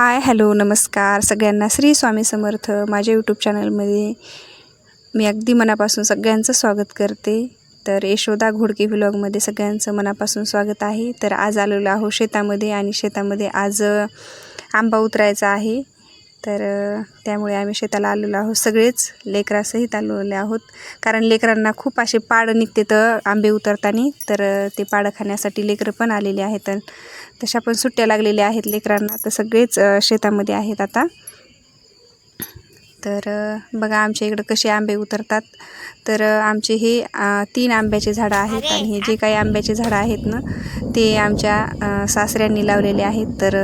Hi hello नमस्कार. सगळ्यांना श्री स्वामी समर्थ माझ्या यूट्यूब चॅनलमध्ये मी अगदी मनापासून सगळ्यांचं स्वागत करते. तर यशोदा घोडके व्लॉगमध्ये सगळ्यांचं मनापासून स्वागत आहे. तर आज आलेलो आहो शेतामध्ये आणि शेतामध्ये आज आंबा उतरायचा आहे. तर त्यामुळे आम्ही शेताला आलेलो आहोत. सगळेच लेकरासहित आलेले आहोत. कारण लेकरांना खूप असे पाडं निघते तर आंबे उतरताना. तर ते पाडं खाण्यासाठी लेकरं पण आलेले आहेत. तशा पण सुट्ट्या लागलेल्या आहेत लेकरांना. तर सगळेच शेतामध्ये आहेत आता. तर बघा आमच्या इकडं कसे आंबे उतरतात. तर आमचे हे तीन आंब्याचे झाडं आहेत आणि हे जे काही आंब्याचे झाडं आहेत ना ते आमच्या सासऱ्यांनी लावलेले आहेत. तर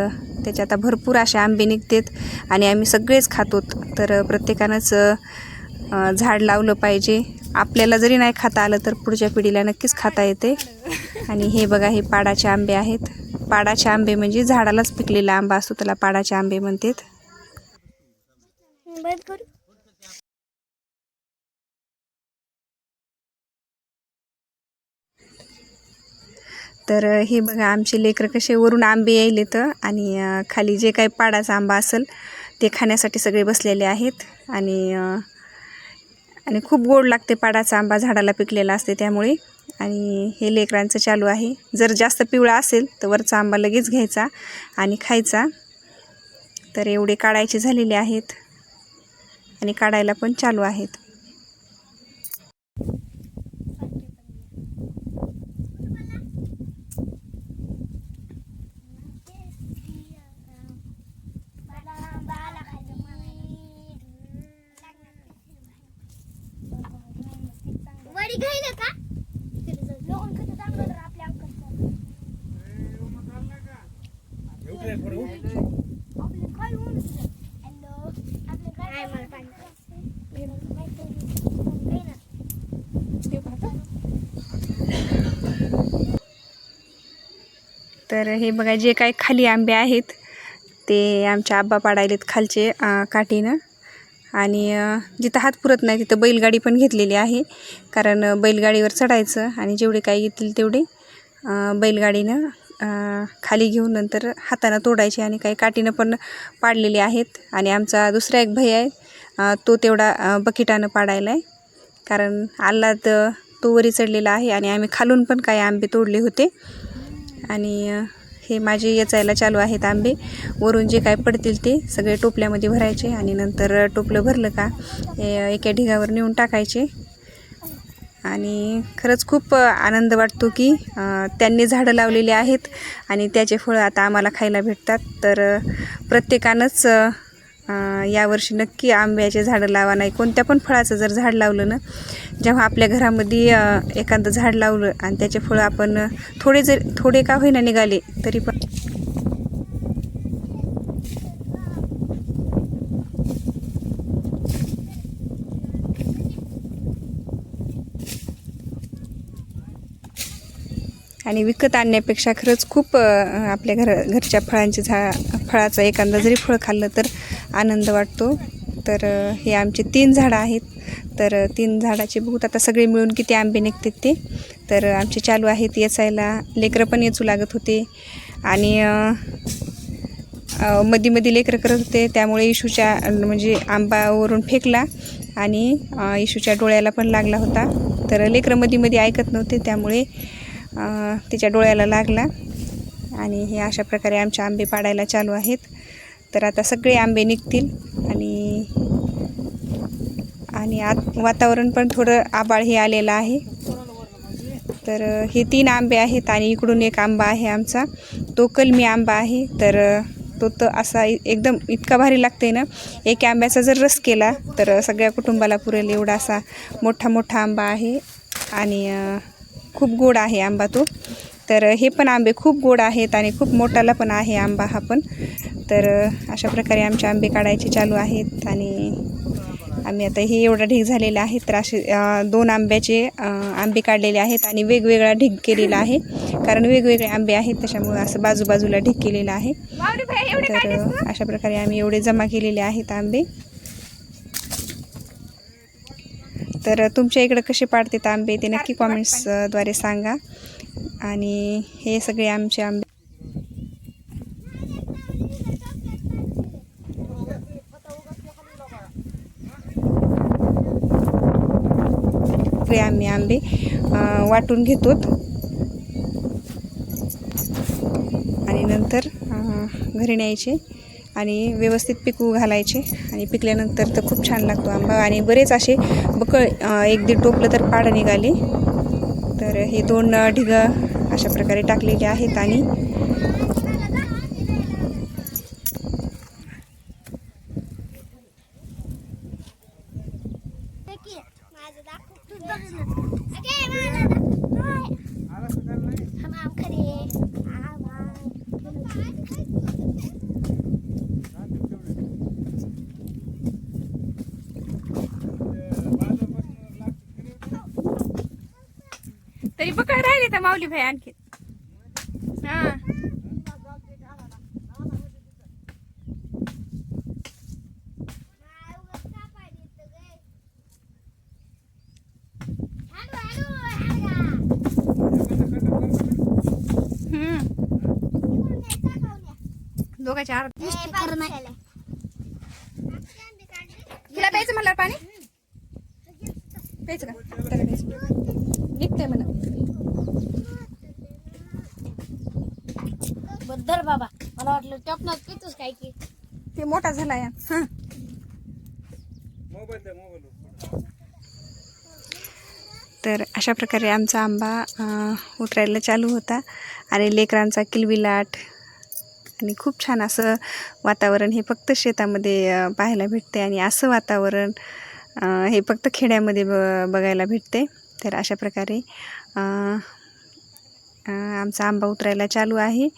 त्याचे आता भरपूर असे आंबे निघतात आणि आम्ही सगळेच खातोत तर प्रत्येकानंच झाड लावलं पाहिजे. आपल्याला जरी नाही खाता आलं तर पुढच्या पिढीला नक्कीच खाता येते. आणि हे बघा हे पाडाचे आंबे आहेत. पाडाचे आंबे म्हणजे झाडालाच पिकलेला आंबा असतो त्याला पाडाचे आंबे म्हणतात. तर हे बघा आमचे लेकरं कसे वरून आंबे यायले तर आणि खाली जे काही पाडाचा आंबा असेल ते खाण्यासाठी सगळे बसलेले आहेत आणि आणि खूप गोड लागते पाडाचा आंबा झाडाला पिकलेला असते त्यामुळे. आणि हे लेकरांचं चालू आहे. जर जास्त पिवळा असेल तर वरचा आंबा लगेच घ्यायचा आणि खायचा. तर एवढे काढायचे झालेले आहेत आणि काढायला पण चालू आहेत. घ्यायला का लोकं कसं चांगलं तर आपल्या अंकलचं. आपलं काय होऊन गेलं? हॅलो आपलं काय मला पाणी काही ना. तर हे बघा जे काही खाली आंबे आहेत ते आमच्या आब्बा पाडायलेत खालचे काठीनं आणि जिथं हात पुरत नाही तिथं बैलगाडी पण घेतलेली आहे. कारण बैलगाडीवर चढायचं आणि जेवढे काही येतील तेवढे बैलगाडीनं खाली घेऊन नंतर हातानं तोडायचे आणि काही काठीनं पण पाडलेले आहेत. आणि आमचा दुसरा एक भय आहे तो तेवढा बकेटानं बकिटानं पाडायला आहे कारण आल्हाद तो वरी चढलेला आहे आणि आम्ही खालून पण काही आंबे तोडले होते. आणि हे माझे येचायला चालू आहेत आंबे. वरून जे काय पडतील ते सगळे टोपल्यामध्ये भरायचे आणि नंतर टोपलं भरलं का एका ढिगावर नेऊन टाकायचे. आणि खरंच खूप आनंद वाटतो की त्यांनी झाडं लावलेली आहेत आणि त्याचे फळं आता आम्हाला खायला भेटतात. तर प्रत्येकानंच यावर्षी नक्की आंब्याचे झाडं लावा नाही कोणत्या पण फळाचं जर झाड लावलं ना जेव्हा आपल्या घरामध्ये एखादं झाड लावलं आणि त्याचे फळं आपण थोडे जर थोडे का होईना निघाले तरी पण. आणि विकत आणण्यापेक्षा खरंच खूप आपल्या घर घरच्या फळांचे झा फळाचं एखादं जरी फळ खाल्लं तर आनंद वाटतो. तर हे आमचे तीन झाडं आहेत. तर तीन झाडाचे बघूत आता सगळे मिळून किती आंबे निघतात ते? तर आमचे चालू आहेत येचायला लेकरं पण येचू लागत होते. आणि मध्ये मध्ये लेकरं करत होते. त्यामुळे इशूच्या म्हणजे आंबावरून फेकला. आणि इशूच्या डोळ्याला पण लागला होता. तर लेकरं मध्ये मध्ये ऐकत नव्हते. त्यामुळे तिच्या डोळ्याला लागला. आणि हे अशा प्रकारे आमचे आंबे पाडायला चालू आहेत. तर आता सगळे आंबे निघतील आणि आणि आत वातावरण पण थोडं आबाळ हे आलेलं आहे. तर हे तीन आंबे आहेत आणि इकडून एक आंबा आहे आमचा. तो कलमी आंबा आहे. तर तो तर असा एकदम इतका भारी लागते ना. एक आंब्याचा जर रस केला तर सगळ्या कुटुंबाला पुरेल एवढा असा मोठा मोठा आंबा आहे. आणि खूप गोड आहे आंबा तो. तर हे पण आंबे खूप गोड आहेत आणि खूप मोठाला पण आहे आंबा हा पण. तर अशा प्रकारे आमचे आंबे काढायचे चालू आहेत आणि आम्ही आता हे एवढा ढीग झालेला आहे. तर असे दोन आंब्याचे आंबे काढलेले आहेत आणि वेगवेगळा ढीग केलेला आहे. कारण वेगवेगळे आंबे आहेत त्याच्यामुळे असं बाजूबाजूला ढीग केलेला आहे. तर अशा प्रकारे आम्ही एवढे जमा केलेले आहेत आंबे. तर तुमच्या इकडं कसे पाडतात आंबे ते नक्की कॉमेंट्सद्वारे सांगा. आणि हे सगळे आमचे आंबे सगळे आम्ही आंबे वाटून घेतो आणि नंतर घरी न्यायचे आणि व्यवस्थित पिकू घालायचे. आणि पिकल्यानंतर तर खूप छान लागतो आंबा. आणि बरेच असे बकळ एक दीड टोपलं तर पाडं निघाले. तर हे दोन ढिगं अशा प्रकारे टाकलेले आहेत आणि माझं दाखव तूच बघ ना. अगे, माझं दाखव. होय. हम आम खरे आम आम. तरी बकळ राहिले तर माऊली भाई आणखी. हा. दोघांच्या आर. तुला प्यायचं म्हणलं पाणी? प्यायचं का? निघतंय म्हणा. बद्दल बाबा. मला वाटलं टपनात पितोस काय की. ते मोठा झाला या. तर अशा प्रकारे आमचा आंबा उतरायला चालू होता. आणि लेकरांचा किलबिलाट. आणि खूप छान असं वातावरण हे फक्त शेतामध्ये पाहायला भेटते. आणि असं वातावरण हे फक्त खेड्यामध्ये ब बघायला भेटते. तर अशा प्रकारे आमचा आंबा उतरायला चालू आहे.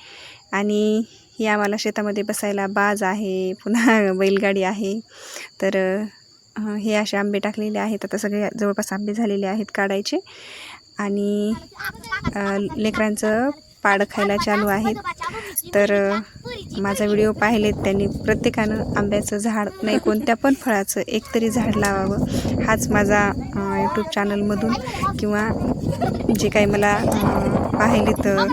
आणि ही आम्हाला शेतामध्ये बसायला बाज आहे पुन्हा बैलगाडी आहे. तर हे असे आंबे टाकलेले आहेत. आता सगळे जवळपास आंबे झालेले आहेत काढायचे. आणि लेकरांचं पाड खायला चालू आहेत. तर माझा व्हिडिओ पाहिलेत त्यांनी प्रत्येकानं आंब्याचं झाड नाही कोणत्या पण फळाचं एकतरी झाड लावावं. हाच माझा यूट्यूब चॅनलमधून किंवा जे काही मला पाहिले तर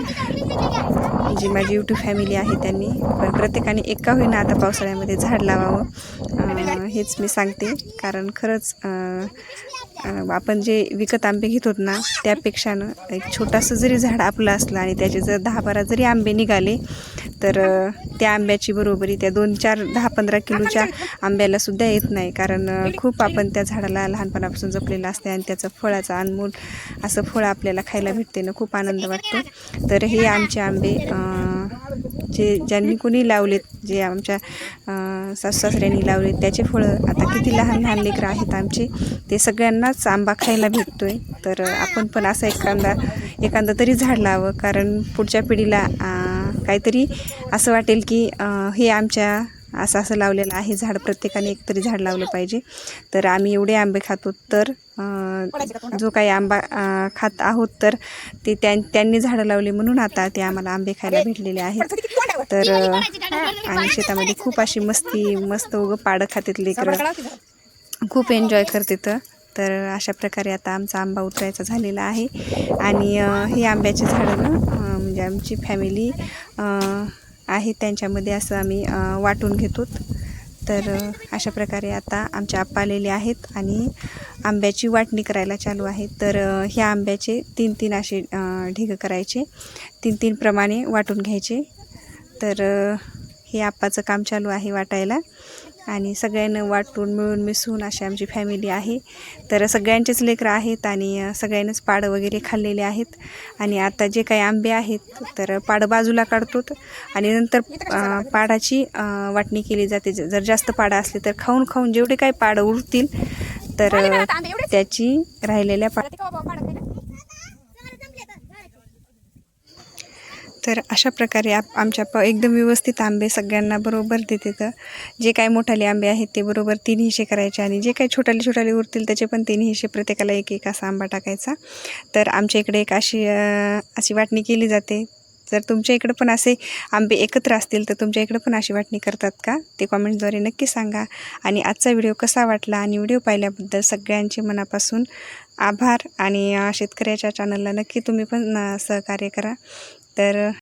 जी माझी यूट्यूब फॅमिली आहे त्यांनी. पण प्रत्येकाने एका होईना आता पावसाळ्यामध्ये झाड लावावं हेच मी सांगते. कारण खरंच आपण जे विकत आंबे घेत होत ना त्यापेक्षानं एक छोटंसं जरी झाड आपलं असलं आणि त्याचे जर दहा बारा जरी आंबे निघाले तर त्या आंब्याची बरोबरी त्या दोन चार दहा पंधरा किलोच्या आंब्याला सुद्धा येत नाही. कारण खूप आपण त्या झाडाला लहानपणापासून जपलेलं असते आणि त्याचं फळाचं अनमोल असं फळ आपल्याला खायला भेटते ना खूप आनंद वाटतो. तर हे आमचे आंबे जे ज्यांनी कोणी लावलेत जे आमच्या सासऱ्यांनी लावलेत त्याचे फळं आता किती लहान लहान लेकरं आहेत आमचे ते सगळ्यांनाच आंबा खायला भेटतो आहे तर आपण पण असं एखादा एखादं तरी झाड लावं. कारण पुढच्या पिढीला काहीतरी असं वाटेल की हे आमच्या असं असं लावलेलं आहे झाड प्रत्येकाने एकतरी झाड लावलं पाहिजे. तर आम्ही एवढे आंबे खातो तर जो काही आंबा खात आहोत तर ते त्यां त्यांनी झाडं लावली म्हणून आता ते आम्हाला आंबे खायला भेटलेले आहेत. तर आणि शेतामध्ये खूप अशी मस्ती मस्त उगं पाडं खातात लेकरं. खूप एन्जॉय करते तर तर अशा प्रकारे आता आमचा आंबा उतरायचा झालेला आहे. आणि हे आंब्याचे झाडं ना म्हणजे आमची फॅमिली आहे त्यांच्यामध्ये असं आम्ही वाटून घेतो. तर अशा प्रकारे आता आमच्या आप्पा आलेले आहेत आणि आंब्याची वाटणी करायला चालू आहे. तर ह्या आंब्याचे तीन तीन असे ढिगं करायचे. तीन तीन प्रमाणे वाटून घ्यायचे. तर हे आप्पाचं काम चालू आहे वाटायला. आणि सगळ्यांना वाटून मिळून मिसळून अशी आमची फॅमिली आहे. तर सगळ्यांचेच लेकरं आहेत आणि सगळ्यांनीच पाडं वगैरे खाल्लेले आहेत. आणि आता जे काही आंबे आहेत तर पाडं बाजूला काढतो. आणि नंतर पाडाची वाटणी केली जाते. जर जास्त पाडं असले तर खाऊन खाऊन जेवढे काही पाडं उरतील तर त्याची राहिलेल्या पा तर अशा प्रकारे आप आमच्या प एकदम व्यवस्थित आंबे सगळ्यांना बरोबर देते तर. जे काही मोठाले आंबे आहेत ते बरोबर तीन हिशे करायचे आणि जे काही छोटाले छोटाले उरतील त्याचे पण तीन हिशे प्रत्येकाला एक एक असा आंबा टाकायचा. तर आमच्या इकडे एक अशी अशी वाटणी केली जाते. जर तुमच्या इकडं पण असे आंबे एकत्र असतील तर तुमच्या इकडं पण अशी वाटणी करतात का? ते कॉमेंटद्वारे नक्की सांगा. आणि आजचा व्हिडिओ कसा वाटला आणि व्हिडिओ पाहिल्याबद्दल सगळ्यांचे मनापासून आभार आणि शेतकऱ्याच्या चॅनलला नक्की तुम्ही पण सहकार्य करा. तर